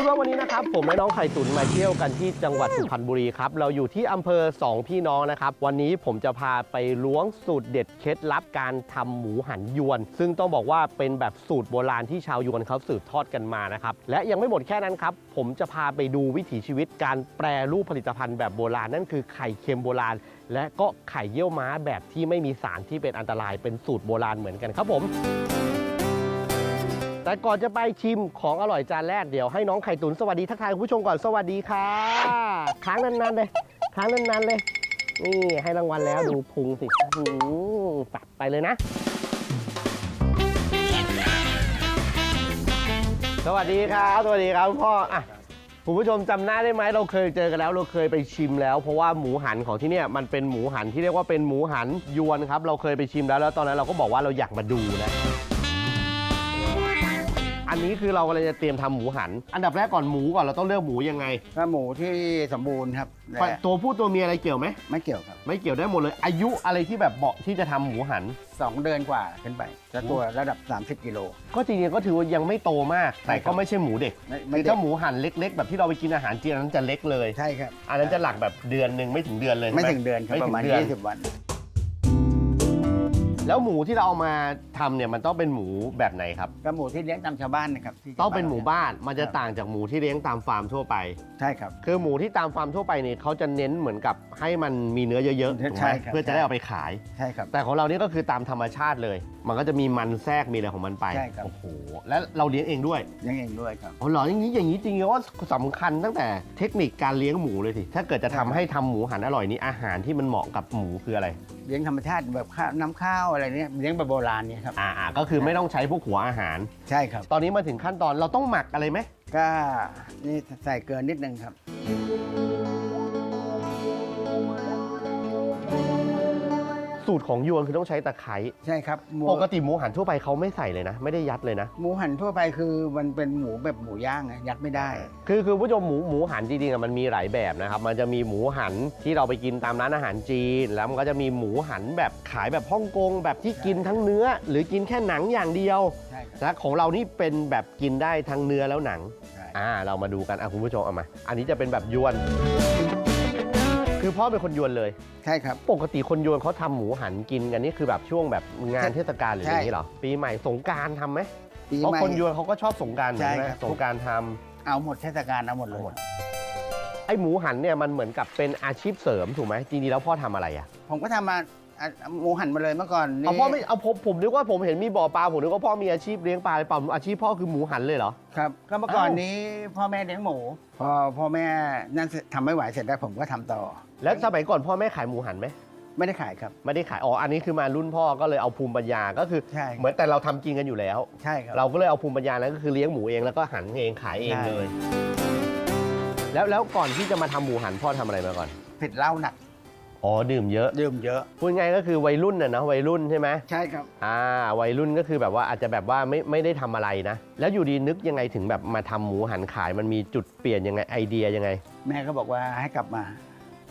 พูดว่าวันนี้นะครับผมและน้องไข่ตุ๋นมาเที่ยวกันที่จังหวัดสุพรรณบุรีครับเราอยู่ที่อำเภอสองพี่น้องนะครับ วันนี้ผมจะพาไปล้วงสูตรเด็ดเคล็ดลับการทำหมูหันยวน ซึ่งต้องบอกว่าเป็นแบบสูตรโบราณที่ชาวยวนเขาสืบทอดกันมานะครับและยังไม่หมดแค่นั้นครับผมจะพาไปดูวิถีชีวิตการแปรรูปผลิตภัณฑ์แบบโบราณนั่นคือไข่เค็มโบราณ และก็ไข่เยี่ยวม้าแบบที่ไม่มีสารที่เป็นอันตรายเป็นสูตรโบราณเหมือนกันครับผม แต่ก่อนจะไปชิมของอร่อยจานแรกเดี๋ยวให้น้องไข่ตุ๋นสวัสดีทักทายคุณผู้ชมก่อนสวัสดีค่ะค้างนานๆเลยค้างนานๆเลย นี่ให้รางวัลแล้วดูพุงสิอื้อหือปัดไปเลยนะ สวัสดีครับสวัสดีครับคุณพ่ออะคุณผู้ชมจำหน้าได้ไหมเราเคยเจอกันแล้วเราเคยไปชิมแล้ว เพราะว่าหมูหันของที่เนี่ยมันเป็นหมูหันที่เรียกว่าเป็นหมูหันยวนครับ เราเคยไปชิมแล้วแล้วตอนนั้นเราก็บอกว่าเราอยากมาดูนะ นนี้คือเรากำลังจะเตรียมทำหมูหัน อันดับแรกก่อนหมูก่อนเราต้องเลือกหมูยังไง ถ้าหมูที่สมบูรณ์ครับแต่ตัวผู้ตัวเมียอะไรเกี่ยวไหมไม่เกี่ยวครับ ไม่เกี่ยวได้หมดเลย อายุอะไรที่แบบเหมาะที่จะทำหมูหัน2เดือนกว่าขึ้นไปจะตัวระดับ 30 กิโล ก็จริงๆก็ถือว่ายังไม่โตมาก แต่ก็ไม่ใช่หมูเด็กไม่คืไม่อเด็ถ้ากหมูหันเล็ก ๆ แบบที่เราไปกินอาหารจีนอันนั้นจะเล็กเลย ใช่ครับอันนั้นจะหลักแบบเดือนหนึ่งไม่ถึงเดือนเลยไม่ใช่หถึงเดือนครับไม่ปถึระงมาณเดือน20 วัน แล้วหมูที่เราเอามาทำเนี่ยมันต้องเป็นหมูแบบไหนครับ ก็หมูที่เลี้ยงตามชาวบ้านนะครับที่ต้องเป็นหมูบ้านมันจะครับต่างจากหมูที่เลี้ยงตามฟาร์มทั่วไป ใช่ครับ คือหมูที่ตามฟาร์มทั่วไปเนี่ยเขาจะเน้นเหมือนกับให้มันมีเนื้อเยอะๆถูกใช่ไหมครับ เพื่อจะได้เอาไปขาย ใช่ครับ แต่ของเรานี่ก็คือตามธรรมชาติเลย มันก็จะมีมันแทรกมีอะไรของมันไปใช่ครับ โอ้โหแล้วเราเลี้ยงเองด้วยเลี้ยงเองด้วยครับ อ๋อเหรออย่างนี้อย่างนี้จริงๆว่าสำคัญตั้งแต่เทคนิคการเลี้ยงหมูเลยสิถ้าเกิดจะทำให้ทำหมูหันอร่อยนี่อาหารที่มันเหมาะกับหมูคืออะไร เลี้ยงธรรมชาติแบบข้าวน้ำข้าวอะไรเนี้ยเลี้ยงแบบโบราณเนี่ยครับอ่าๆก็คือไม่ต้องใช้พวกหัวอาหาร ใช่ครับ ตอนนี้มาถึงขั้นตอนเราต้องหมักอะไรไหมก็นี่ใส่เกลือนิดนึงครับ ตรของยวนคือต้องใช้ตะไคร้ใช่ครับหมูปกติหมูหันทั่วไปเขาไม่ใส่เลยนะ ไม่ได้ยัดเลยนะ หมูหันทั่วไปคือมันเป็นหมูแบบหมูย่างไงยัดไม่ได้ คือคือผู้ชมหมูหมูหันจริงๆอะมันมีหลายแบบนะครับ มันจะมีหมูหันที่เราไปกินตามร้านอาหารจีน แล้วมันก็จะมีหมูหันแบบขายแบบฮ่องกงแบบที่กินทั้งเนื้อ หรือกินแค่หนังอย่างเดียวใช่ครับและของเรานี่เป็นแบบกินได้ทั้งเนื้อแล้วหนัง ใช่ อ่า เรามาดูกันอะคุณผู้ชมเอามา อันนี้จะเป็นแบบยวน คือพ่อเป็นคนยวนเลย ใช่ครับ ปกติคนยวนเขาทำหมูหันกินกันนี่คือแบบช่วงแบบงานเทศกาลหรืออย่างนี้เหรอ ปีใหม่สงกรารทำไหมปีเพราะใหม่ คนยวนเขาก็ชอบสงกรารใช่ไหมใช่ครับสงกรารทำ เอาหมดเทศกาลเอาหมดเลยเอาหมด ไอหมูหันเนี่ยมันเหมือนกับเป็นอาชีพเสริมถูกไหมจริงๆแล้วพ่อทำอะไรอะผมก็ทำมา อะหมูหันมาเลยเมื่อก่อนนี่เอาพ่อไม่เอาผมผมนึกว่าผมเห็นมีบ่อปลาผมนึกว่าพ่อมีอาชีพเลี้ยงปลาหรือเปล่าอาชีพพ่อคือหมูหันเลยเหรอ ครับก็เมื่อก่อนอ้าวนี้พ่อแม่เลี้ยงหมู พอพ่อแม่นั่นเสร็จทำไม่ไหวเสร็จแล้วผมก็ทำต่อ แล้วสมัยก่อนพ่อแม่ขายหมูหันไหมไม่ได้ขายครับ ไม่ได้ขายอ๋ออันนี้คือมารุ่นพ่อก็เลยเอาภูมิปัญญาก็คือ ใช่ เหมือนแต่เราทำกินกันอยู่แล้ว ใช่ครับ เราก็เลยเอาภูมิปัญญานั้นก็คือเลี้ยงหมูเองแล้วก็หันเองขายเองใช่ เลย แล้วแล้วก่อนที่จะมาทำหมูหันพ่อทำอะไรมาก่อนเผ็ดเหล้าหนัก อ๋อดื่มเยอะ ดื่มเยอะ พูดง่ายก็คือวัยรุ่นน่ะนะวัยรุ่นใช่ไหมใช่ครับ อ่าวัยรุ่นก็คือแบบว่าอาจจะแบบว่าไม่ไม่ได้ทำอะไรนะ แล้วอยู่ดีนึกยังไงถึงแบบมาทำหมูหันขายมันมีจุดเปลี่ยนยังไงไอเดียยังไง แม่ก็บอกว่าให้กลับมา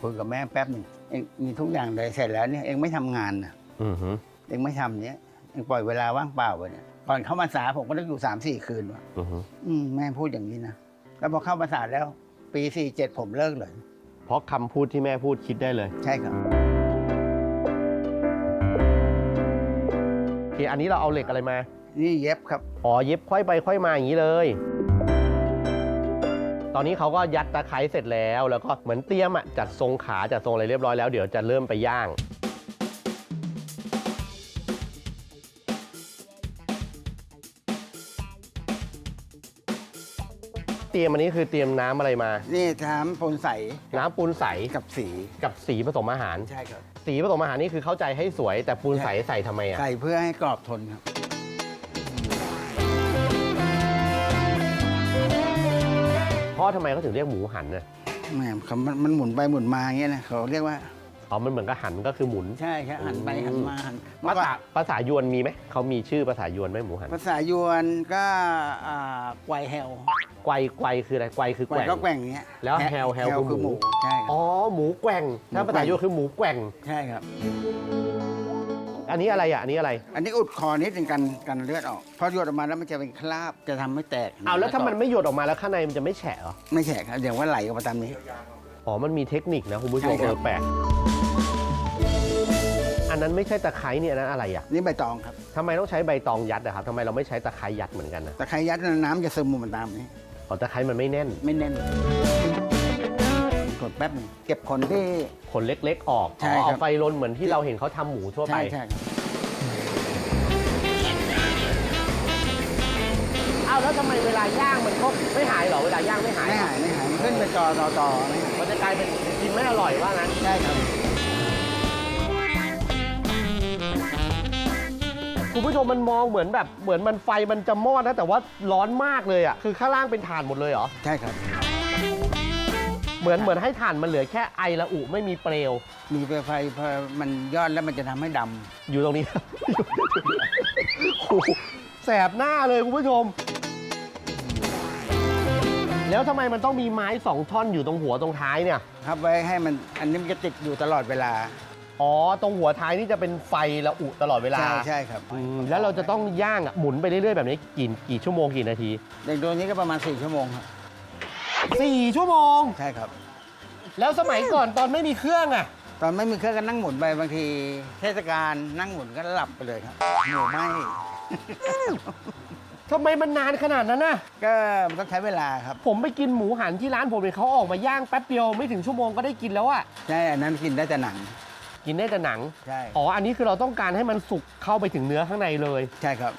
คุยกับแม่แป๊บหนึ่งเองมีทุกอย่างเลยเสร็จแล้วเนี่ยเองไม่ทำงานนะอือฮึเองไม่ทำเนี้ยเองปล่อยเวลาว่างเปล่าไปเนี่ยก่อนเข้ามาสาผมก็ต้องอยู่สามสี่คืนวะอือฮึอืมแม่พูดอย่างนี้นะแล้วพอเข้ามาสาแล้ว ปีสี่เจ็ดผมเลิกเลย เพราะคำพูดที่แม่พูดคิดได้เลยใช่ครับโอเคอันนี้เราเอาเหล็กอะไรมา นี่เย็บครับ อ๋อเย็บค่อยไปค่อยมาอย่างนี้เลย ตอนนี้เขาก็ยัดตะไคร้เสร็จแล้ว แล้วก็เหมือนเตรียมอะจัดทรงขาจัดทรงอะไรเรียบร้อยแล้วเดี๋ยวจะเริ่มไปย่าง ตรียมอันนี้คือเตรียมน้ำอะไรมา นี่ทำปนใสน้ำปูนใสกับสี กับสีผสมอาหาร ใช่ครับ สีผสมอาหารนี่คือเข้าใจให้สวย แต่ปูนใสใส่ทำไมอะ ใส่เพื่อให้กรอบทนครับพ่อทำไมเขาถึงเรียกหมูหันน่ะแหมเขามันมันหมุนไปหมุนมาอย่างเงี้ยนะเขาเรียกว่า อ๋อมันเหมือนกับหันก็คือหมุน ใช่ครับหันไปหันมาหันภาษาภาษายวนมีไหม เขามีชื่อภาษายวนไหมหมูหัน ภาษายวนก็อ่าไกวแฮว ไกวไกวคืออะไรไกวคือไกวแกว่ง ก็แกว่งอย่างเงี้ยแล้วแฮวแฮวคือหมูใช่ครับ อ๋อหมูแกว่งถ้าหมูแกว่ง ภาษายวนคือหมูแกว่ง ใช่ครับ อันนี้อะไรอะอันนี้อะไรอันนี้อุดคอนิดนึงกันกันเลือดออกพอหยดออกมาแล้วมันจะเป็นคราบจะทำให้แตกเอาแล้วถ้ามันไม่หยดออกมาแล้วข้างในมันจะไม่แฉะเหรอไม่แฉะครับเดี๋ยวว่าไหลออกมาตามนี้ อ๋อมันมีเทคนิคนะคุณผู้ชมใช่ครับเออแปลกอันนั้นไม่ใช่ตะไคร้เนี่ยอันนั้นอะไรอะนี่ใบตองครับทำไมต้องใช้ใบตองยัดอะครับทำไมเราไม่ใช้ตะไคร้ยัดเหมือนกันนะตะไคร้ยัดน้ำจะซึมมาตามนี้ อ๋อตะไคร้มันไม่แน่น ไม่แน่นกดแป๊บหนึงเก็บขนที่ ขนเล็กๆออกใช่อ๋อครับ เอาไฟลนเหมือนที่เราเห็นเขาทำหมูทั่วไป ใช่ใช่ครับอ้าวแล้วทำไมเวลาย่างมันก็ไม่หายเหรอเวลาย่างไม่หาย ไม่หายไม่หายมันขึ้นเป็นจอต่อต่อไม่หายมันจะกลายเป็นกินไม่อร่อยว่างั้น ใช่ครับ คุณผู้ชมมันมองเหมือนแบบเหมือนมันไฟมันจะมอดนะแต่ว่าร้อนมากเลยอะคือข้างล่างเป็นถ่านหมดเลยเหรอใช่ครับ เหมือนเหมือนให้ถ่านมันเหลือแค่ไอละอุไม่มีเปลว มีเปลวไฟพอมันยอดแล้วมันจะทำให้ดอยู่ตรงนี้ โอ้โหแสบหน้าเลยคุณผู้ชม แล้วทำไมมันต้องมีไม้สองท่อนอยู่ตรงหัวตรงท้ายเนี่ยำครับไว้ให้มันอันนี้มันจะติดอยู่ตลอดเวลา อ๋อ ตรงหัวท้ายนี่จะเป็นไฟละอุตลอดเวลาใช่ใช่ครับอืมแล้วเราจะต้องย่างอะหมุนไปเรื่อยๆแบบนี้กี่กี่ชั่วโมงกี่นาทีเด็กตัวนี้ก็ประมาณ 4 ชั่วโมงครับสี่ชั่วโมง ใช่ครับ แล้วสมัยก่อนตอนไม่มีเครื่องอะ ตอนไม่มีเครื่องก็นั่งหมุนไปบางที เทศกาลนั่งหมุนก็หลับไปเลยครับหมูไหมทำไมมันนานขนาดนั้นน่ะ ก็มันต้องใช้เวลาครับ ผมไปกินหมูหันที่ร้านผมเนี่ยเขาออกมาย่างแป๊บเดียวไม่ถึงชั่วโมงก็ได้กินแล้วอะใช่อันนั้นกินได้แต่หนัง กินได้แต่หนัง ใช่ อ๋อ อันนี้คือเราต้องการให้มันสุกเข้าไปถึงเนื้อข้างในเลย ใช่ครับ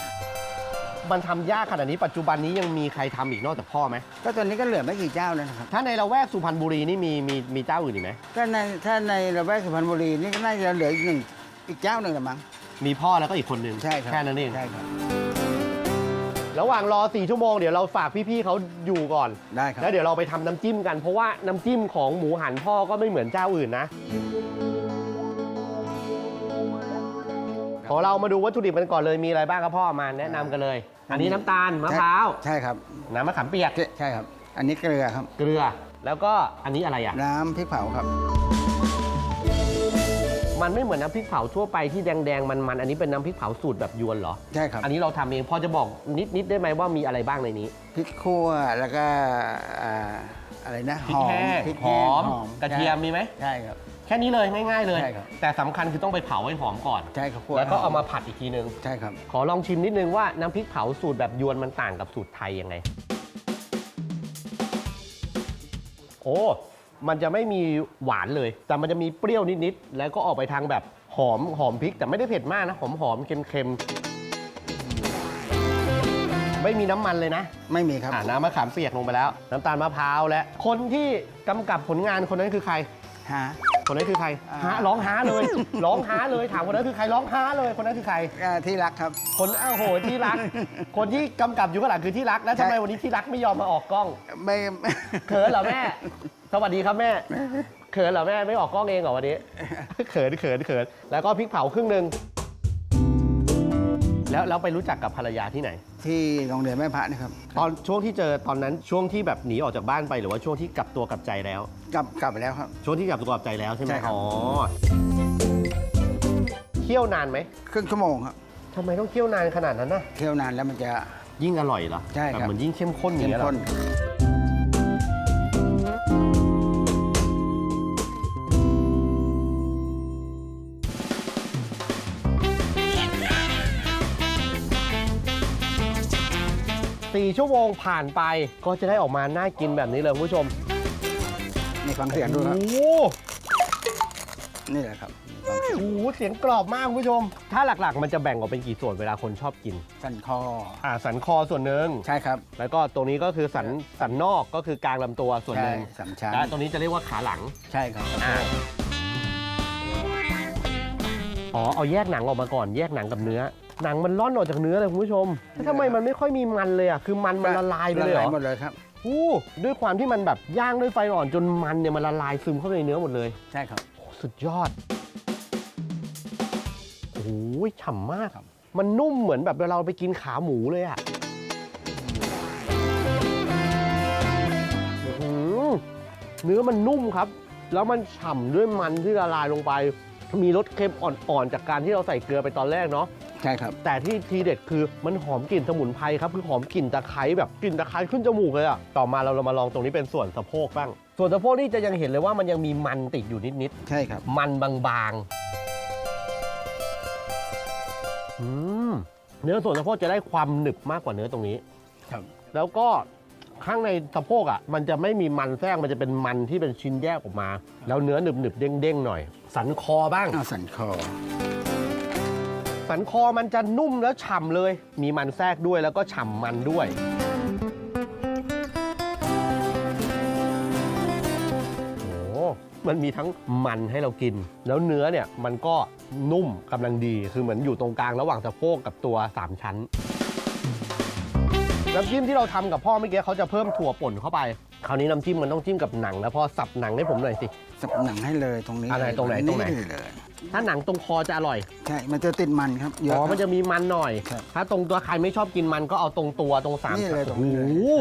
มันทำยากขนาดนี้ปัจจุบันนี้ยังมีใครทำอีกนอกจากพ่อไหม ก็ตอนนี้ก็เหลือไม่กี่เจ้าแล้วนะครับ ถ้าในละแวกสุพรรณบุรีนี่มีมีมีเจ้าอื่นอีกไหมก็ในถ้าในระแวกสุพรรณบุรีนี่ก็น่าจะเหลืออีกหนึ่งอีกเจ้าหนึ่งละมั้ง มีพ่อแล้วก็อีกคนหนึ่งใช่ครับแค่นั้นเอง ใช่ครับ ระหว่างรอ4ชั่วโมงเดี๋ยวเราฝากพี่ๆเขาอยู่ก่อน ได้ครับ แล้วเดี๋ยวเราไปทำน้ำจิ้มกันเพราะว่าน้ำจิ้มของหมูหันพ่อก็ไม่เหมือนเจ้าอื่นนะ ขอเรามาดูวัตถุดิบกันก่อนเลยมีอะไรบ้างครับพ่อมาแนะนำกันเลย อันนี้น้ำตาลมะพร้าวใช่ครับน้ำมะขามเปียกใช่ใช่ครับ อันนี้เกลือครับ เกลือ แล้วก็อันนี้อะไรอะ น้ำพริกเผาครับ มันไม่เหมือนน้ำพริกเผาทั่วไปที่แดงๆมันๆอันนี้เป็นน้ำพริกเผาสูตรแบบยวนเหรอ ใช่ครับอันนี้เราทำเองพอจะบอกนิดๆได้ไหมว่ามีอะไรบ้างในนี้พริกคั่วแล้วก็อ่าอะไรนะพริกแห้งพริกหแห้องมกระเทียมมีไหม ใช่ครับ แค่นี้เลยง่าย ๆ เลย ใช่ครับ แต่สำคัญคือต้องไปเผาให้หอมก่อน ใช่ครับคั่วแล้วก็เอามาผัดอีกทีนึง ใช่ครับ ขอลองชิมนิดนึงว่าน้ำพริกเผาสูตรแบบยวนมันต่างกับสูตรไทยยังไง โอ้ มันจะไม่มีหวานเลย แต่มันจะมีเปรี้ยวนิดๆ แล้วก็ออกไปทางแบบหอมหอมพริก แต่ไม่ได้เผ็ดมากนะ หอมหอมเค็มเค็มๆไม่มีน้ำมันเลยนะ ไม่มีครับอ่าน้ำมะขามเปียกลงไปแล้ว น้ำตาลมะพร้าวและ คนที่กำกับผลงานคนนั้นคือใคร ฮะ คนนั้นคือใครอ่าหาร้องหาเลย ร้องหาเลยถามคนนั้นคือใครร้องหาเลยคนนั้นคือใคร อ่าที่รักครับ คนอ้าวโหที่รัก คนที่กำกับอยู่ข้างหลังคือที่รักแล้วทำไมใช่วันนี้ที่รักไม่ยอมมาออกกล้อง ไม่ เขินเหรอแม่ สวัสดีครับแม่ เขินเหรอแม่ไม่ออกกล้องเองเหรอวันนี้ เขินเขินเขินแล้วก็พริกเผาครึ่งหนึ่ง แล้วแล้วไปรู้จักกับภรรยาที่ไหน ที่โรงเรียนแม่พระนะครับตอนช่วงที่เจอตอนนั้นช่วงที่แบบหนีออกจากบ้านไปหรือว่าช่วงที่กลับตัวกลับใจแล้ว กลับกลับไปแล้วครับ ช่วงที่กลับตัวกลับใจแล้วใช่ไหมใช่ครับ อ๋อเคี่ยวนานไหมครึ่งชั่วโมงครับทำไมต้องเคี่ยวนานขนาดนั้นนะเคี่ยวนานแล้วมันจะ ยิ่งอร่อยเหรอใช่ครับแเหมือนยิ่งเข้มข้นอย่างเข้มเงี้ยเหรอข้น สี่ชั่วโมงผ่านไป ก็จะได้ออกมาน่ากินแบบนี้เลยคุณผู้ชมมีฟังเสียงด้วยครับโอ้โหนี่แหละครับมีฟังเสียงโอ้โหเสียงกรอบมากคุณผู้ชม ถ้าหลักๆ มันจะแบ่งออกเป็นกี่ส่วนเวลาคนชอบกิน สันคอ อ่าสันคอส่วนหนึ่ง ใช่ครับแล้วก็ตรงนี้ก็คือสันสันนอกก็คือกลางลำตัวส่วนหใช่นึ่งสามชั้นและตรงนี้จะเรียกว่าขาหลัง ใช่ครับอ่า อ๋อ เอาแยกหนังออกมาก่อนแยกหนังกับเนื้อ หนังมันร่อนออกจากเนื้อเลยคุณผู้ชมแล้วทำไมมันไม่ค่อยมีมันเลยอะคือมันมันละลายไปเลยเหรละอหมดเลยครับอู้ด้วยความที่มันแบบย่างด้วยไฟอ่อนจนมันเนี่ยมันละลายซึมเข้าไปในเนื้อหมดเลย ใช่ครับโอ้สุดยอดโอ้โหฉ่ำมากครับมันนุ่มเหมือนแบบเราไปกินขาหมูเลยอะอื้อหือเนื้อมันนุ่มครับ แล้วมันฉ่ำด้วยมันที่ละลายลงไป มีรสเค็มอ่อนๆ จากการที่เราใส่เกลือไปตอนแรกเนาะ ใช่ครับ แต่ที่ทีเด็ดคือมันหอมกลิ่นสมุนไพรครับคือหอมกลิ่นตะไคร้แบบกลิ่นตะไคร้ขึ้นจมูกเลยอะต่อมาเราเรามาลองตรงนี้เป็นส่วนสะโพกบ้าง ส่วนสะโพกนี่จะยังเห็นเลยว่ามันยังมีมันติดอยู่นิดใช่ครับ ๆมันบางๆอืมเนื้อส่วนสะโพกจะได้ความหนึบมากกว่าเนื้อตรงนี้ ครับ แล้วก็ข้างในสะโพกอะ มันจะไม่มีมันแทรกมันจะเป็นมันที่เป็นชิ้นแยกออกมา แล้วเนื้อหนึบหนึบๆเด้งเด้งๆหน่อย สันคอบ้าง เอาสันคอ สันคอมันจะนุ่มแล้วฉ่ำเลย มีมันแทรกด้วยแล้วก็ฉ่ำมันด้วย โอ้โหมันมีทั้งมันให้เรากิน แล้วเนื้อเนี่ยมันก็นุ่มกำลังดี คือเหมือนอยู่ตรงกลางระหว่างสะโพกกับตัว 3 ชั้น น้ำจิ้มที่เราทำกับพ่อเมื่อกี้เขาจะเพิ่มถั่วป่นเข้าไป คราวนี้น้ำจิ้มมันต้องจิ้มกับหนังแล้วพ่อสับหนังให้ผมหน่อยสิ สับหนังให้เลยตรงนี้อะไรเลยตรงไหนตรงไหน เลยถ้าหนังตรงคอจะอร่อยใช่มันจะติดมันครับเยอะอ๋อครับมันจะมีมันหน่อย ครับถ้าตรงตัวใครไม่ชอบกินมันก็เอาตรงตัวตรงสามนี่เลยตรงโอ้นี้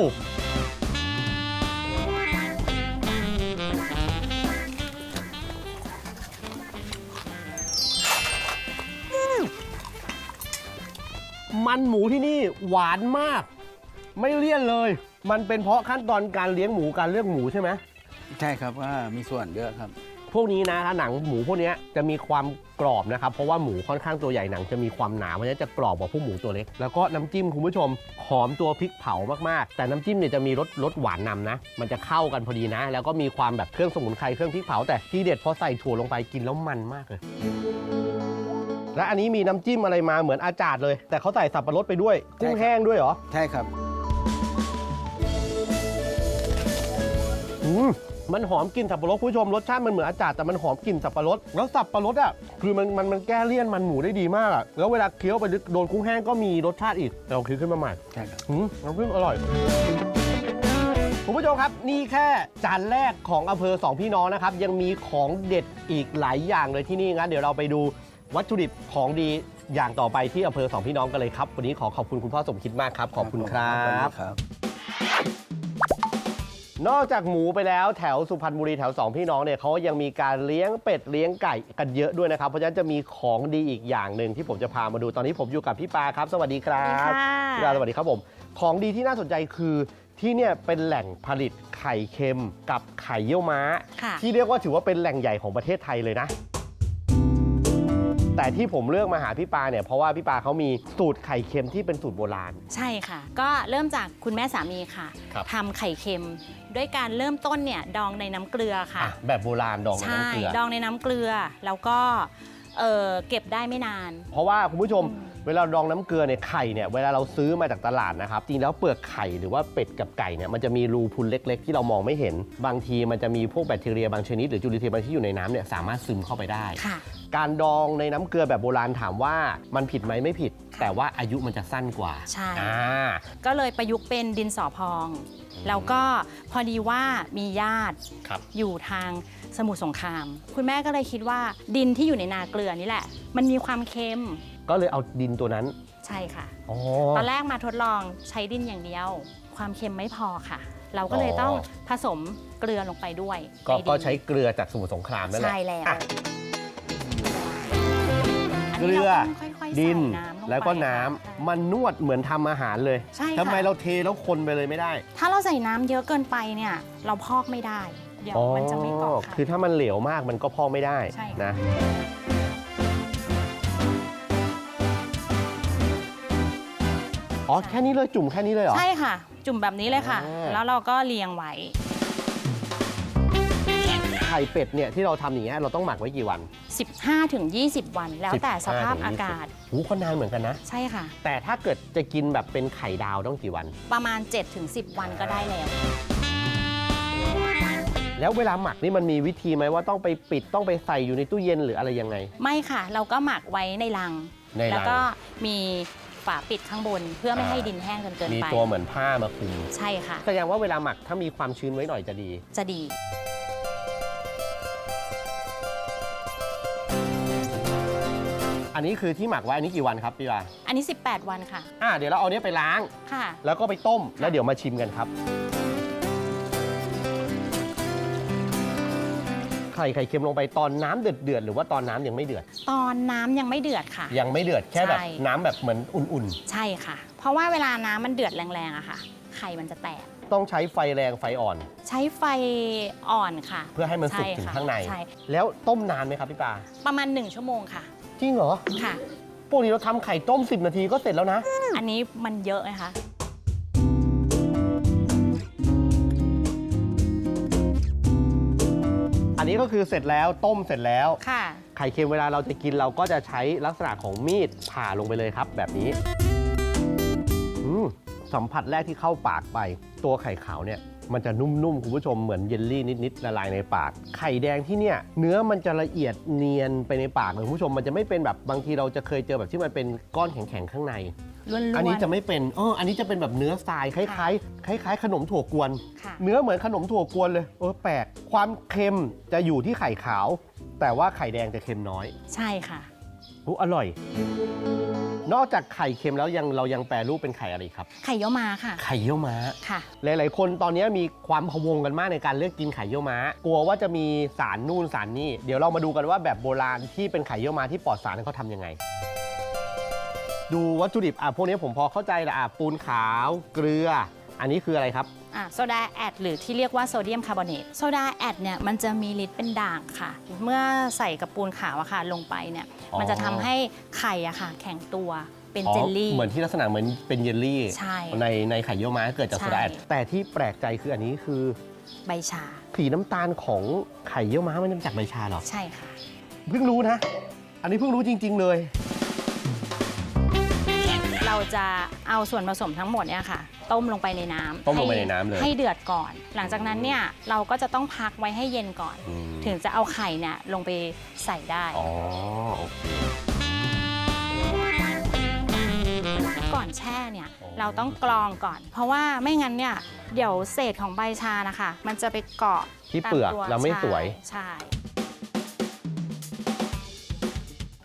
โหเลยมันหมูที่นี่หวานมาก ไม่เลี่ยนเลย มันเป็นเพราะขั้นตอนการเลี้ยงหมูการเลือกหมูใช่ไหมใช่ครับว่ามีส่วนเยอะครับ พวกนี้นะถ้าหนังหมูพวกเนี้ยจะมีความกรอบนะครับ เพราะว่าหมูค่อนข้างตัวใหญ่หนังจะมีความหนาเพราะฉะนั้นจะกรอบกว่าพวกหมูตัวเล็ก แล้วก็น้ำจิ้มคุณผู้ชมหอมตัวพริกเผามากๆ แต่น้ำจิ้มเนี่ยจะมีรสรสหวานนำนะ มันจะเข้ากันพอดีนะ แล้วก็มีความแบบเครื่องสมุนไพรเครื่องพริกเผาแต่ที่เด็ดพอใส่ถั่วลงไปกินแล้วมันมากเลย และอันนี้มีน้ำจิ้มอะไรมาเหมือนอาจาดเลย แต่เขาใส่สับปะรดไปด้วย กุ้งใช่ครับ แห้งด้วยเหรอ ใช่ครับ มมันหอมกลิ่นสับปะรดคุณผู้ชมรสชาติมันเหมือนอาจารย์แต่มันหอมกลิ่นสับปะรดแล้วสับปะรดอะคือมันมันมันแก้เลี่ยนมันหมูได้ดีมากอะแล้วเวลาเคี้ยวไปโดนกุ้งแห้งก็มีรสชาติอีกเราคิดขึ้นมาใหม่ใช่ครับอืมน้ำผึ้งอร่อยคุณผู้ชมครับนี่แค่จานแรกของอำเภอสองพี่น้องนะครับยังมีของเด็ดอีกหลายอย่างเลยที่นี่งั้นเดี๋ยวเราไปดูวัตถุดิบของดีอย่างต่อไปที่อำเภอสองพี่น้องกันเลยครับ วันนี้ขอขอบคุณคุณพ่อสมคิดมากครับ ขอบคุณครับครับ นอกจากหมูไปแล้วแถวสุพรรณบุรีแถวสองพี่น้องเนี่ยเขายังมีการเลี้ยงเป็ดเลี้ยงไก่กันเยอะด้วยนะครับ เพราะฉะนั้นจะมีของดีอีกอย่างหนึ่งที่ผมจะพามาดูตอนนี้ผมอยู่กับพี่ปาครับ สวัสดีครับสวัสดีค่ะพี่ปาสวัสดีครับผม ของดีที่น่าสนใจคือที่เนี่ยเป็นแหล่งผลิตไข่เค็มกับไข่เยี่ยวม้าค่ะที่เรียกว่าถือว่าเป็นแหล่งใหญ่ของประเทศไทยเลยนะ แต่ที่ผมเลือกมาหาพี่ปาเนี่ยเพราะว่าพี่ปาเขามีสูตรไข่เค็มที่เป็นสูตรโบราณ ใช่ค่ะ ก็เริ่มจากคุณแม่สามีค่ะครับ ทำไข่เค็ม ด้วยการเริ่มต้นเนี่ยดองในน้ำเกลือค่ะ อะแบบโบราณดองในใช่น้ำเกลือ ดองในน้ำเกลือ แล้วก็เอ่อเก็บได้ไม่นาน เพราะว่าคุณผู้ชมอืมเวลาดองน้ำเกลือเนี่ยไข่เนี่ยเวลาเราซื้อมาจากตลาดนะครับจริงแล้วเปลือกไข่หรือว่าเป็ดกับไก่เนี่ยมันจะมีรูพุนเล็ก ๆ ที่เรามองไม่เห็น บางทีมันจะมีพวกแบคทีเรียบางชนิดหรือจุลินทรีย์บางชนิดอยู่ในน้ำเนี่ยสามารถซึมเข้าไปได้ ค่ะ การดองในน้ำเกลือแบบโบราณถามว่ามันผิดไหมไม่ผิด แต่ว่าอายุมันจะสั้นกว่าใช่ อ่า ก็เลยประยุกต์เป็นดินสอพอง แล้วก็พอดีว่ามีญาติครับ อยู่ทางสมุทรสงคราม คุณแม่ก็เลยคิดว่าดินที่อยู่ในนาเกลือนี่แหละ มันมีความเค็มก็เลยเอาดินตัวนั้นใช่ค่ะ อ๋อ ตอนแรกมาทดลองใช้ดินอย่างเดียว ความเค็มไม่พอค่ะ เราก็เลยอ๋อต้องผสมเกลือลงไปด้วยก็ในดินก็ใช้เกลือจากสมุทรสงครามนั่นแหละใช่แล้ว อะอัน เกนี้ลือราต้องค่อยๆดินใส่น้ำลงไปแล้วก็น้ำค่ะมันนวดเหมือนทำอาหารเลยใช่ค่ะทำไมเราเทแล้วคนไปเลยไม่ได้ ถ้าเราใส่น้ำเยอะเกินไปเนี่ย เราพอกไม่ได้ เดี๋ยวมันจะไม่เกาะอ๋อค่ะคือถ้ามันเหลวมากมันก็พอกไม่ได้ใช่ค่ะนะอ๋อแค่นี้เลยจุ่มแค่นี้เลยเหรอ ใช่ค่ะ จุ่มแบบนี้เลยค่ะอ่าแล้วเราก็เรียงไว้ไข่เป็ดเนี่ยที่เราทำอย่างเงี้ยเราต้องหมักไว้กี่วัน 15-20 วันแล้วแต่สภาพ15-20อากาศหูก็นานเหมือนกันนะ ใช่ค่ะ แต่ถ้าเกิดจะกินแบบเป็นไข่ดาวต้องกี่วัน ประมาณ7-10 วันก็ได้แล้ว แล้วเวลาหมักนี่มันมีวิธีไหมว่าต้องไปปิดต้องไปใส่อยู่ในตู้เย็นหรืออะไรยังไง ไม่ค่ะ เราก็หมักไว้ในลัง ในรัง แล้วก็มีฝาปิดข้างบนเพื่อไม่อ่าให้ดินแห้งจนเกินมีไป ตัวเหมือนผ้ามาคลุม ใช่ค่ะ แสดงว่าเวลาหมักถ้ามีความชื้นไว้หน่อยจะดี จะดี อันนี้คือที่หมักไว้อันนี้กี่วันครับพี่วาอันนี้ 18 วันค่ะ อ่าเดี๋ยวเราเอาเนี้ยไปล้าง ค่ะ แล้วก็ไปต้มแล้วเดี๋ยวมาชิมกันครับใส่ไข่เค็มลงไปตอนน้ำเดือดเดือดๆหรือว่าตอนน้ำยังไม่เดือด ตอนน้ำยังไม่เดือดค่ะ ยังไม่เดือดแค่แบบใช่ น้ำแบบเหมือนอุ่นใช่ค่ะ เพราะว่าเวลาน้ำมันเดือดแรงๆอะค่ะ ไข่มันจะแตก ๆ ต้องใช้ไฟแรงไฟอ่อน ใช้ไฟอ่อนค่ะ เพื่อให้มันสุกช่ถึงค่ะข้างใน ใช่ แล้วต้มนานไหมครับพี่ปลาประมาณ 1 ชั่วโมงค่ะ จริงเหรอค่ะ ปกติเราทำไข่ต้ม 10 นาทีก็เสร็จแล้วนะ อันนี้มันเยอะนะคะ อันนี้ก็คือเสร็จแล้วต้มเสร็จแล้ว ค่ะ ไข่เค็มเวลาเราจะกินเราก็จะใช้ลักษณะของมีดผ่าลงไปเลยครับแบบนี้อืมสัมผัสแรกที่เข้าปากไป ตัวไข่ขาวเนี่ย มันจะนุ่มๆ คุณผู้ชมเหมือนเยลลี่นิดๆละลายในปาก ไข่แดงที่เนี่ยเนื้อมันจะละเอียดเนียนไปในปากเลยคุณผู้ชมมันจะไม่เป็นแบบบางทีเราจะเคยเจอแบบที่มันเป็นก้อนแข็งๆข้างใน ล้วนๆ อันนี้จะไม่เป็นเอออันนี้จะเป็นแบบเนื้อทรายคล้ายๆคล้าย ๆ ขนมถั่วกวน ค่ะ เนื้อเหมือนขนมถั่วกวนเลยเออแปลกความเค็มจะอยู่ที่ไข่ขาว แต่ว่าไข่แดงจะเค็มน้อยใช่ค่ะอู้อร่อย นอกจากไข่เค็มแล้วยังเรายังแปรรูปเป็นไข่อะไรอีกครับ ไข่เยี่ยวม้าค่ะ ไข่เยี่ยวม้า ค่ะ หลาย ๆ คนตอนนี้มีความพะวงกันมากในการเลือกกินไข่เยี่ยวม้า กลัวว่าจะมีสารนู่นสารนี่ เดี๋ยวเรามาดูกันว่าแบบโบราณที่เป็นไข่เยี่ยวม้าที่ปลอดสารเขาทำยังไง ดูวัตถุดิบอะพวกนี้ผมพอเข้าใจละอะปูนขาวเกลือ อันนี้คืออะไรครับอะโซดาแอดหรือที่เรียกว่าโซเดียมคาร์บอเนตโซดาแอดเนี่ยมันจะมีฤทธิ์เป็นด่างค่ะ เมื่อใส่กับปูนขาวอะค่ะลงไปเนี่ยอ๋อ มันจะทำให้ไข่อะค่ะ แข็งตัวเป็นอ๋อเจลลี่ เหมือนที่ลักษณะเหมือนเป็นเยลลี่ใช่ในในไข่เยี่ยวม้าเกิดจากใช่โซดาแอดแต่ที่แปลกใจคืออันนี้คือใบชา สีน้ำตาลของไข่เยี่ยวม้ามันมาจากใบชาเหรอ ใช่ค่ะ เพิ่งรู้นะ อันนี้เพิ่งรู้จริง ๆ เลย เราจะเอาส่วนผสมทั้งหมดเนี่ยค่ะ ต้มลงไปในน้ำต้มลงไปให้ในน้ำเลยให้เดือดก่อน หลังจากนั้นเนี่ยเราก็จะต้องพักไว้ให้เย็นก่อน อืม ถึงจะเอาไข่เนี่ยลงไปใส่ได้ อ๋อโอเค ก่อนแช่เนี่ยอ๋อ เราต้องกรองก่อน เพราะว่าไม่งั้นเนี่ยเดี๋ยวเศษของใบชานะคะ มันจะไปเกาะที่เปลือกตามตัวเราไม่ใช่สวย ใช่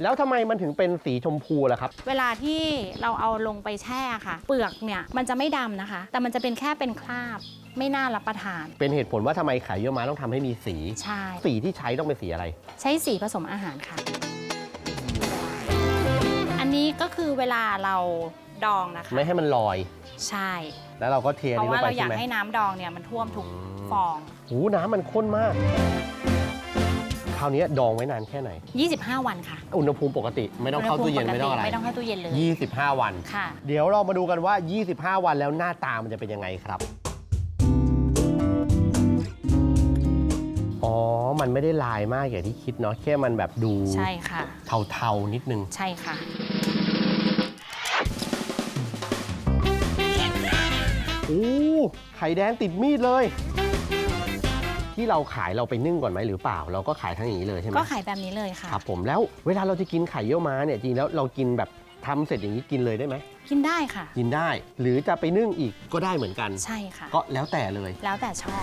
แล้วทำไมมันถึงเป็นสีชมพูล่ะครับ เวลาที่เราเอาลงไปแช่ค่ะ เปลือกเนี่ยมันจะไม่ดำนะคะ แต่มันจะเป็นแค่เป็นคราบไม่น่ารับประทาน เป็นเหตุผลว่าทำไมไข่เยี่ยวม้าต้องทำให้มีสี ใช่ สีที่ใช้ต้องเป็นสีอะไร ใช้สีผสมอาหารค่ะ อันนี้ก็คือเวลาเราดองนะคะ ไม่ให้มันลอย ใช่ แล้วเราก็เทเพอันนี้ราะลว่างไปเราอใช่ยากไหมให้น้ำดองเนี่ยมันท่วมทุกอืมฟอง หูน้ำมันข้นมากค ราวนี้ดองไว้นานแค่ไหน 25 วันค่ะอุณหภูมิปกติไม่ต้องเข้าตู้เย็นไม่ต้องอะไร ไม่ต้องเข้าตู้เย็นเลย 25 วัน ค่ะ เดี๋ยวเรามาดูกันว่า 25 วันแล้วหน้าตามันจะเป็นยังไงครับ อ๋อ มันไม่ได้ลายมากอย่างที่คิดเนาะ แค่มันแบบดูใช่ค่ะ เทาๆนิดนึง ใช่ค่ะ โอ้ ไข่แดงติดมีดเลย ที่เราขายเราไปนึ่งก่อนไหมหรือเปล่า เราก็ขายทั้งอย่างนี้เลยใช่ไหมก็ขายแบบนี้เลยค่ะ ครับผมแล้วเวลาเราจะกินไข่เยี่ยวม้าเนี่ยจริงแล้วเรากินแบบทำเสร็จอย่างนี้กินเลยได้ไหมกินได้ค่ะ กินได้ หรือจะไปนึ่งอีกก็ได้เหมือนกัน ใช่ค่ะ ก็แล้วแต่เลย แล้วแต่ชอบ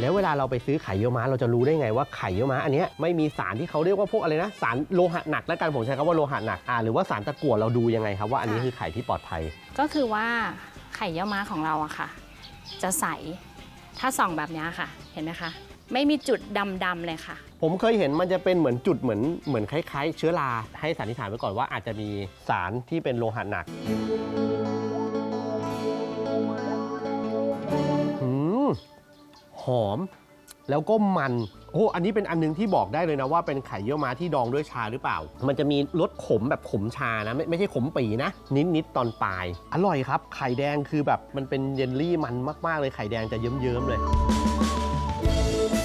แล้วเวลาเราไปซื้อไข่เยี่ยวม้าเราจะรู้ได้ไงว่าไข่เยี่ยวม้าอันเนี้ยไม่มีสารที่เขาเรียกว่าพวกอะไรนะ สารโลหะหนักแล้วกันผมใช้คำว่าโลหะหนักอ่าหรือว่าสารตะกั่วเราดูยังไงครับว่าอันนี้คือไข่ที่ปลอดภัย ก็คือว่าไข่เยี่ยวม้าของเราอะค่ะ จะใส ถ้าส่องแบบนี้ค่ะ เห็นไหมคะ ไม่มีจุดดำๆเลยค่ะ ผมเคยเห็นมันจะเป็นเหมือนจุดเหมือนเหมือนคล้าย ๆ เชื้อราให้สันนิษฐานไว้ก่อนว่าอาจจะมีสารที่เป็นโลหะหนักหืมหอม แล้วก็มันโอ้อันนี้เป็นอันนึงที่บอกได้เลยนะว่าเป็นไข่เยี่ยวม้าที่ดองด้วยชาหรือเปล่า มันจะมีรสขมแบบขมชานะไม่ไม่ใช่ขมปีนะ นิดๆตอนปลาย อร่อยครับ ไข่แดงคือแบบมันเป็นเยลลี่มันมาก ๆ เลยไข่แดงจะเยิ้มๆเลย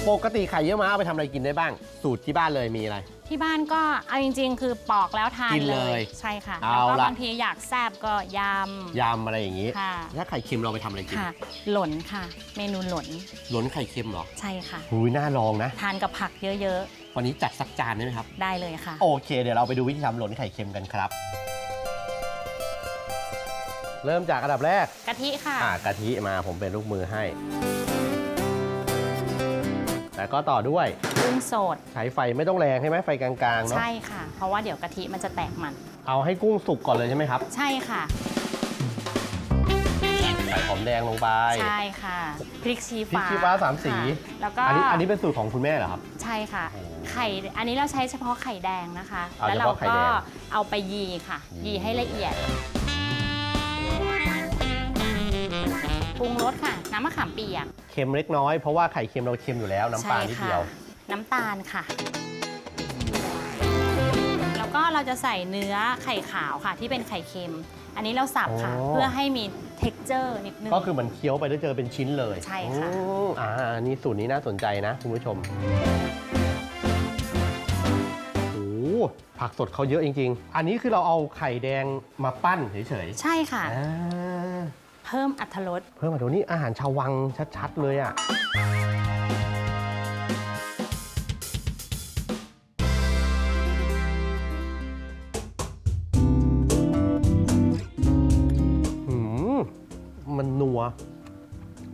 ปกติไข่เยี่ยวม้าเอาไปทำอะไรกินได้บ้าง สูตรที่บ้านเลยมีอะไร ที่บ้านก็เอาจริง ๆ คือปอกแล้วทานกินเลเลยย ใช่ค่ะ เอาแล้วก็ละ บางทีอยากแซบก็ย ยำอะไรอย่างนี้ำค่ะ ถ้าไข่เค็มเราไปทำอะไรกิน ค่ะ หล่นค่ะ เมนูหล่นหล้นไข่เค็มเหรอใช่ค่ะ หูยน่าลองนะ ทานกับผักเยอะวันนี้จัดสักจานได้ไหมครับ ๆ ได้เลยค่ะ โอเค เดี๋ยวเราไปดูวิธีทำหล้นไข่เค็มกันครับ เริ่มจากอันดับแรกกะทิค่ะ อ่ากะทิมาผมเป็นลูกมือให้แล้ว ก็ต่อด้วยกุ้งสด ใช้ไฟไม่ต้องแรงใช่ไหมไฟกลางๆเนาะใช่ค่ะ เพราะว่าเดี๋ยวกะทิมันจะแตกมัน เอาให้กุ้งสุกก่อนเลยใช่ไหมครับ ใช่ค่ะ ใส่หมแดงลงไป ใช่ค่ะพริกชี้พริกฟ้าชี้ฟ้าสามสี ค่ะแล้วก็อันนี้อันนี้เป็นสูตรของคุณแม่เหรอครับ ใช่ค่ะ โอ้ไข่อันนี้เราใช้เฉพาะไข่แดงนะคะ เอาแล้วเฉเราพาะไข่ก็แดง เอาไปยีค่ะ ยีให้ละเอียด ปรุงรสค่ะ น้ำมะขามเปียก เค็มเล็กน้อย เพราะว่าไข่เค็มเราเค็มอยู่แล้วน้ำปลาใช่นิดค่ะเดียวน้ำตาลค่ะ แล้วก็เราจะใส่เนื้อไข่ขาวค่ะ ที่เป็นไข่เค็ม อันนี้เราสับค่ะอ๋อเพื่อให้มี texture นิดนึง ก็คือเหมันเคี้ยวไปได้เจอเป็นชิ้นเลยใช่ค่ะ อืมอ่าอันนี้สูตรนี้น่าสนใจนะคุณผู้ชมโอ้โหผักสดเขาเยอะจริง ๆ อันนี้คือเราเอาไข่แดงมาปั้นเฉยใช่ค่ะๆอ่า เพิ่มอัตรสเพิ่มมาดูนี่อาหารชาววังชัดๆเลยอะ หืม มันนัว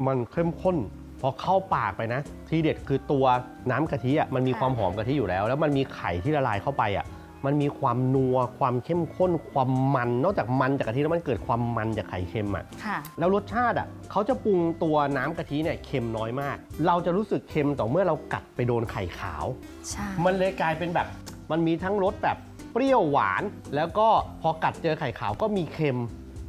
มันเข้มข้น พอเข้าปากไปนะ ที่เด็ดคือตัวน้ำกะทิอะมันมีค่ะความหอมกะทิอยู่แล้ว แล้วมันมีไข่ที่ละลายเข้าไปอะ มันมีความนัวความเข้มข้นความมัน นอกจากมันจากกะทิแล้วมันเกิดความมันจากไข่เค็มอะค่ะ แล้วรสชาติอะเขาจะปรุงตัวน้ำกะทิเนี่ยเค็มน้อยมาก เราจะรู้สึกเค็มต่อเมื่อเรากัดไปโดนไข่ขาว ใช่ มันเลยกลายเป็นแบบ มันมีทั้งรสแบบเปรี้ยวหวาน แล้วก็พอกัดเจอไข่ขาวก็มีเค็ม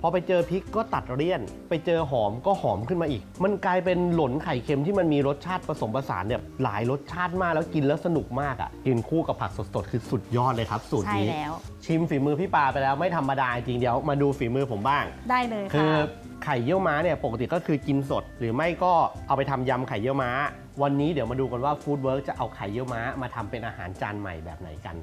พอไปเจอพริกก็ตัดเลี่ยน ไปเจอหอมก็หอมขึ้นมาอีก มันกลายเป็นหล่นไข่เค็มที่มันมีรสชาติผสมผสานเนี่ยหลายรสชาติมากแล้วกินแล้วสนุกมากอะ กินคู่กับผักสดๆ คือสุดยอดเลยครับ สูตรใช่นี้ แล้ว ชิมฝีมือพี่ปาไปแล้วไม่ธรรมดาจริงเดี๋ยวมาดูฝีมือผมบ้าง ได้เลยคืค่ะ อไข่เยี่ยวม้าเนี่ยปกติก็คือกินสด หรือไม่ก็เอาไปทำยำไข่เยี่ยวม้า วันนี้เดี๋ยวมาดูกันว่าฟู้ดเวิร์กจะเอาไข่เยี่ยวม้ามาทำเป็นอาหารจานใหม่แบบไหนกัน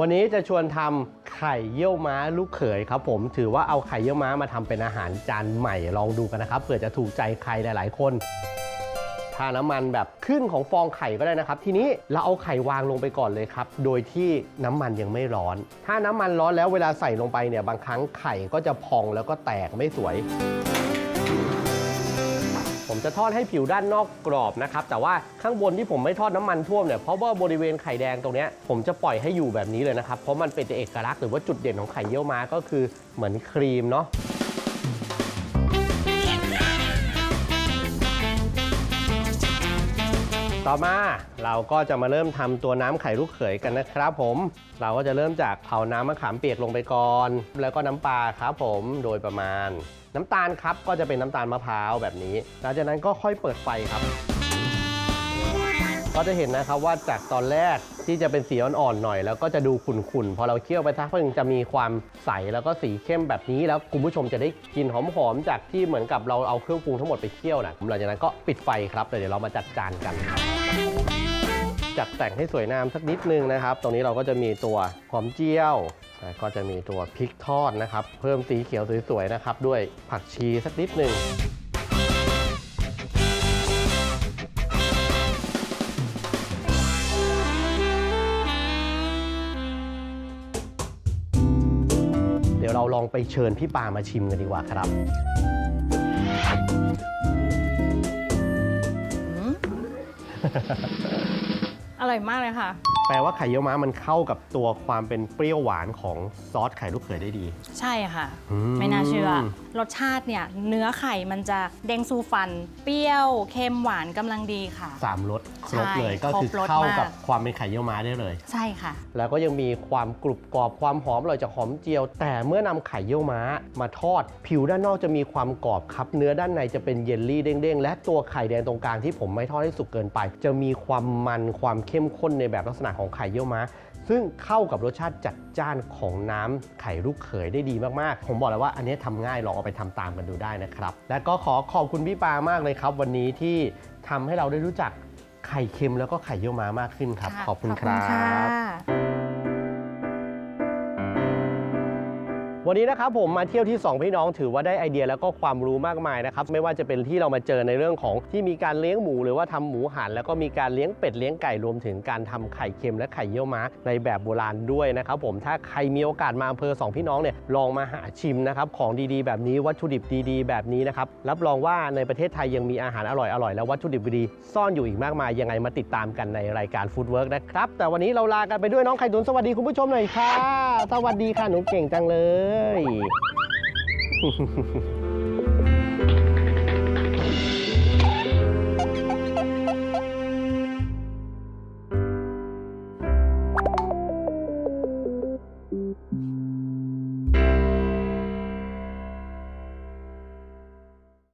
วันนี้จะชวนทำไข่เยี่ยวม้าลูกเขยครับ ผมถือว่าเอาไข่เยี่ยวม้ามาทำเป็นอาหารจานใหม่ลองดูกันนะครับเผื่อจะถูกใจใครหลาย ๆ คนทาน้ำมันแบบครึ่งของฟองไข่ก็ได้นะครับ ทีนี้เราเอาไข่วางลงไปก่อนเลยครับ โดยที่น้ำมันยังไม่ร้อน ถ้าน้ำมันร้อนแล้วเวลาใส่ลงไปเนี่ยบางครั้งไข่ก็จะพองแล้วก็แตกไม่สวย จะทอดให้ผิวด้านนอกกรอบนะครับ แต่ว่าข้างบนที่ผมไม่ทอดน้ำมันท่วมเนี่ยเพราะว่าบริเวณไข่แดงตรงนี้ผมจะปล่อยให้อยู่แบบนี้เลยนะครับ เพราะมันเป็นเอกลักษณ์หรือว่าจุดเด่นของไข่เยี่ยวม้าก็คือเหมือนครีมเนาะ ต่อมาเราก็จะมาเริ่มทำตัวน้ำไข่ลูกเขยกันนะครับผม เราก็จะเริ่มจากเผาน้ำมะขามเปียกลงไปก่อน แล้วก็น้ำปลาครับผมโดยประมาณ น้ำตาลครับก็จะเป็นน้ำตาลมะพร้าวแบบนี้หลังจากนั้นก็ค่อยเปิดไฟครับ ก็จะเห็นนะครับว่าจากตอนแรกที่จะเป็นสีอ่อนๆหน่อย แล้วก็จะดูขุ่นๆ พอเราเคี่ยวไปสักพักหนึงจะมีความใสแล้วก็สีเข้มแบบนี้ แล้วคุณผู้ชมจะได้กลินหอมๆ จากที่เหมือนกับเราเอาเครื่องปรุงทั้งหมดไปเคี่ยวนะหลังจากนั้นก็ปิดไฟครับเดี๋ยวเรามาจัดจานกันจัดแต่งให้สวยงามสักนิดนึงนะครับ ตรงนี้เราก็จะมีตัวหอมเจียวแล้วก็จะมีตัวพริกทอดนะครับ เพิ่มสีเขียวสวยๆนะครับ ด้วยผักชีสักนิดนึง ไปเชิญพี่ปามาชิมกันดีกว่าครับอืมอร่อยมากเลยค่ะแปลว่าไข่เยี่ยวม้ามันเข้ากับตัวความเป็นเปรี้ยวหวานของซอสไข่ลูกเขยได้ดี ใช่ค่ะ อืม ไม่น่าเชื่อ รสชาติเนี่ยเนื้อไข่มันจะเด้งซูฟัน เปรี้ยว เค็มหวานกำลังดีค่ะ สามรสครบเลยใช่ก็คือครบรสเข้ากับมากความเป็นไข่เยี่ยวม้าได้เลย ใช่ค่ะ แล้วก็ยังมีความกรุบกรอบความหอมอร่อยจากหอมเจียว แต่เมื่อนำไข่เยี่ยวม้ามาทอด ผิวด้านนอกจะมีความกรอบครับ เนื้อด้านในจะเป็นเยลลี่เด้งๆ และตัวไข่แดงตรงกลางที่ผมไม่ทอดให้สุกเกินไป จะมีความมันความเข้มข้นในแบบลักษณะของไข่เยี่ยวม้า ซึ่งเข้ากับรสชาติจัดจ้านของน้ำไข่ลูกเขยได้ดีมากๆ ผมบอกเลยว่าอันนี้ทำง่ายลองเอาไปทำตามกันดูได้นะครับ และก็ขอขอบคุณพี่ปามากเลยครับ วันนี้ที่ทำให้เราได้รู้จักไข่เค็มแล้วก็ไข่เยี่ยวม้ามากขึ้นครับะขอบคุณครับค่ะ วันนี้นะครับผมมาเที่ยวที่ 2 พี่น้องถือว่าได้ไอเดียแล้วก็ความรู้มากมายนะครับไม่ว่าจะเป็นที่เรามาเจอในเรื่องของที่มีการเลี้ยงหมูหรือว่าทำหมูหันแล้วก็มีการเลี้ยงเป็ดเลี้ยงไก่รวมถึงการทำไข่เค็มและไข่เยี่ยวม้าในแบบโบราณด้วยนะครับผมถ้าใครมีโอกาสมาอำเภอสองพี่น้องเนี่ยลองมาหาชิมนะครับของดีๆ แบบนี้วัตถุดิบดีๆ แบบนี้นะครับรับรองว่าในประเทศไทยยังมีอาหารอร่อยๆและวัตถุดิบดีซ่อนอยู่อีกมากมายยังไงมาติดตามกันในรายการฟู้ดเวิร์กนะครับแต่วันนี้เราลากันไปด้วยน้องไข่ตุนสวัสดีคุณผู้ชมหน่อยค่ะ สวัสดีค่ะหนูเก่งจังเลย Hehehehe